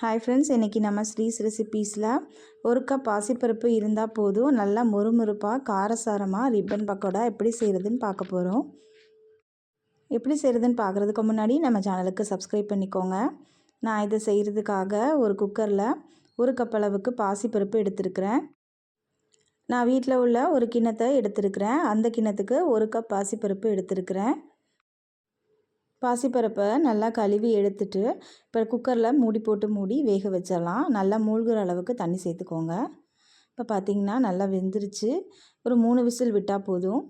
Hi friends இன்றைக்கி நம்ம ஸ்ரீஸ் ரெசிபீஸில் ஒரு கப் பாசிப்பருப்பு இருந்தால் போதும் நல்லா முறுமுறுப்பாக காரசாரமாக ரிப்பன் பக்கோடா எப்படி செய்கிறதுன்னு பார்க்க போகிறோம் எப்படி செய்கிறதுன்னு பார்க்குறதுக்கு முன்னாடி நம்ம சேனலுக்கு சப்ஸ்கிரைப் பண்ணிக்கோங்க. நான் இதை செய்கிறதுக்காக ஒரு குக்கரில் ஒரு கப் அளவுக்கு பாசிப்பருப்பு எடுத்துருக்கிறேன். நான் வீட்டில் உள்ள ஒரு கிண்ணத்தை எடுத்துருக்கிறேன். அந்த கிண்ணத்துக்கு ஒரு கப் பாசிப்பருப்பு எடுத்துருக்கிறேன். பாசிப்பருப்பை நல்லா கழுவி எடுத்துட்டு இப்போ குக்கரில் மூடி போட்டு மூடி வேக வச்சிடலாம். நல்லா மூழ்கிற அளவுக்கு தண்ணி சேர்த்துக்கோங்க. இப்போ பார்த்திங்கன்னா நல்லா வெந்துருச்சு. ஒரு மூணு விசில் விட்டால் போதும்.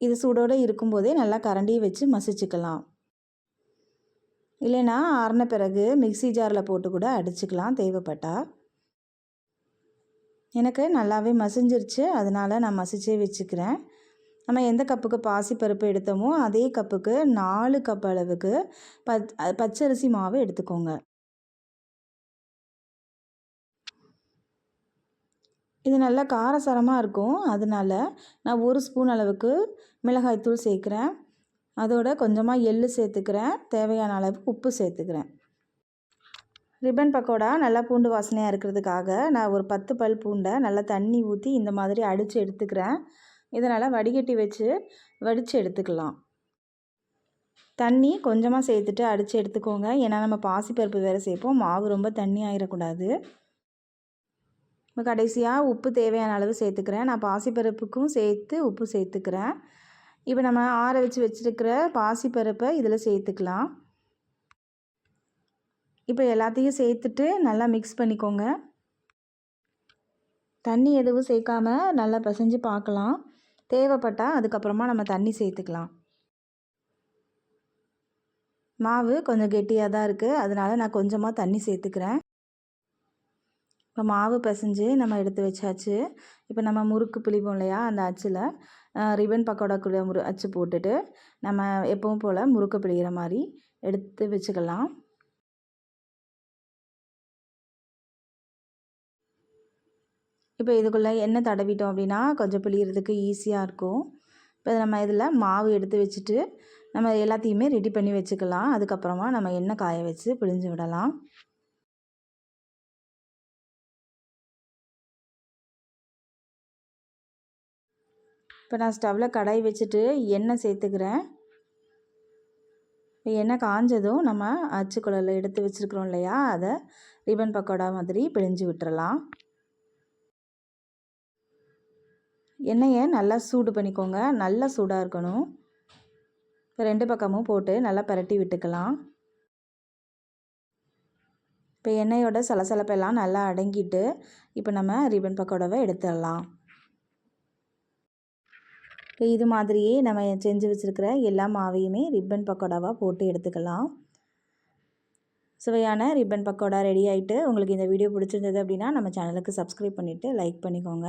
இது சூடோடு இருக்கும்போதே நல்லா கரண்டியை வச்சு மசிச்சுக்கலாம். இல்லைன்னா ஆறின பிறகு மிக்சி ஜாரில் போட்டு கூட அடிச்சுக்கலாம் தேவைப்பட்டால் எனக்கு நல்லாவே மசிஞ்சிருச்சு. அதனால் நான் மசிச்சே வச்சுக்கிறேன். நம்ம எந்த கப்புக்கு பாசிப்பருப்பு எடுத்தோமோ அதே கப்புக்கு நாலு கப் அளவுக்கு பச் பச்சரிசி மாவு எடுத்துக்கோங்க. இது நல்லா காரசாரமாக இருக்கும். அதனால் நான் ஒரு ஸ்பூன் அளவுக்கு மிளகாய்த்தூள் சேர்க்குறேன். அதோட கொஞ்சமாக எள் சேர்த்துக்கிறேன். தேவையான அளவு உப்பு சேர்த்துக்கிறேன். ரிப்பன் பக்கோடா நல்லா பூண்டு வாசனையாக இருக்கிறதுக்காக நான் ஒரு பத்து பல் பூண்டை நல்லா தண்ணி ஊற்றி இந்த மாதிரி அடித்து எடுத்துக்கிறேன். இதனால் வடிகட்டி வச்சு வடித்து எடுத்துக்கலாம். தண்ணி கொஞ்சமாக சேர்த்துட்டு அடித்து எடுத்துக்கோங்க. ஏன்னா நம்ம பாசிப்பருப்பு வேறு சேர்ப்போம். மாவு ரொம்ப தண்ணி ஆகிடக்கூடாது இப்போ கடைசியாக உப்பு தேவையான அளவு சேர்த்துக்கிறேன். நான் பாசிப்பருப்புக்கும் சேர்த்து உப்பு சேர்த்துக்கிறேன். இப்போ நம்ம ஆற வச்சு வச்சுருக்கிற பாசிப்பருப்பை இதில் சேர்த்துக்கலாம். இப்போ எல்லாத்தையும் சேர்த்துட்டு நல்லா மிக்ஸ் பண்ணிக்கோங்க. தண்ணி எதுவும் சேர்க்காம நல்லா பசைஞ்சு பார்க்கலாம். தேவைப்பட்டால் அதுக்கப்புறமா நம்ம தண்ணி சேர்த்துக்கலாம். மாவு கொஞ்சம் கெட்டியாக தான் இருக்குது அதனால் நான் கொஞ்சமாக தண்ணி சேர்த்துக்கிறேன். இப்போ மாவு பிசைஞ்சு நம்ம எடுத்து வச்சாச்சு. இப்போ நம்ம முறுக்கு பிழிப்போம் இல்லையா அந்த அச்சில் ரிபன் பக்கோடாக்குள்ள முறு அச்சு போட்டுட்டு நம்ம எப்பவும் போல் முறுக்கு பிழிகிற மாதிரி எடுத்து வச்சுக்கலாம். இப்போ இதுக்குள்ளே எண்ணெய் தடவிட்டோம் அப்படின்னா கொஞ்சம் பிழியறதுக்கு ஈஸியாக இருக்கும். இப்போ நம்ம இதில் மாவு எடுத்து வச்சுட்டு நம்ம எல்லாத்தையுமே ரெடி பண்ணி வச்சுக்கலாம். அதுக்கப்புறமா நம்ம எண்ணெய் காய வச்சு பிழிஞ்சு விடலாம். இப்போ நான் ஸ்டவ்வில் கடாய் வச்சுட்டு எண்ணெய் சேர்த்துக்கிறேன். இப்போ எண்ணெய் காஞ்சதும் நம்ம அச்சுக்குழலில் எடுத்து வச்சுருக்குறோம் இல்லையா? அதை ரிபன் பக்கோடா மாதிரி பிழிஞ்சு விட்டுறலாம். எண்ணெயை நல்லா சூடு பண்ணிக்கோங்க. நல்லா சூடாக இருக்கணும். இப்போ ரெண்டு பக்கமும் போட்டு நல்லா பரட்டி விட்டுக்கலாம். இப்போ எண்ணெயோட சலசலப்பெல்லாம் நல்லா அடங்கிட்டு இப்போ நம்ம ரிபன் பக்கோடாவை எடுத்துடலாம். இப்போ இது மாதிரியே நம்ம செஞ்சு வச்சுருக்கிற எல்லா மாவையுமே ரிப்பன் பக்கோடாவாக போட்டு எடுத்துக்கலாம். சுவையான ரிப்பன் பக்கோடா ரெடி ஆகிட்டு உங்களுக்கு இந்த வீடியோ பிடிச்சிருந்தது அப்படின்னா நம்ம சேனலுக்கு சப்ஸ்கிரைப் பண்ணிவிட்டு லைக் பண்ணிக்கோங்க.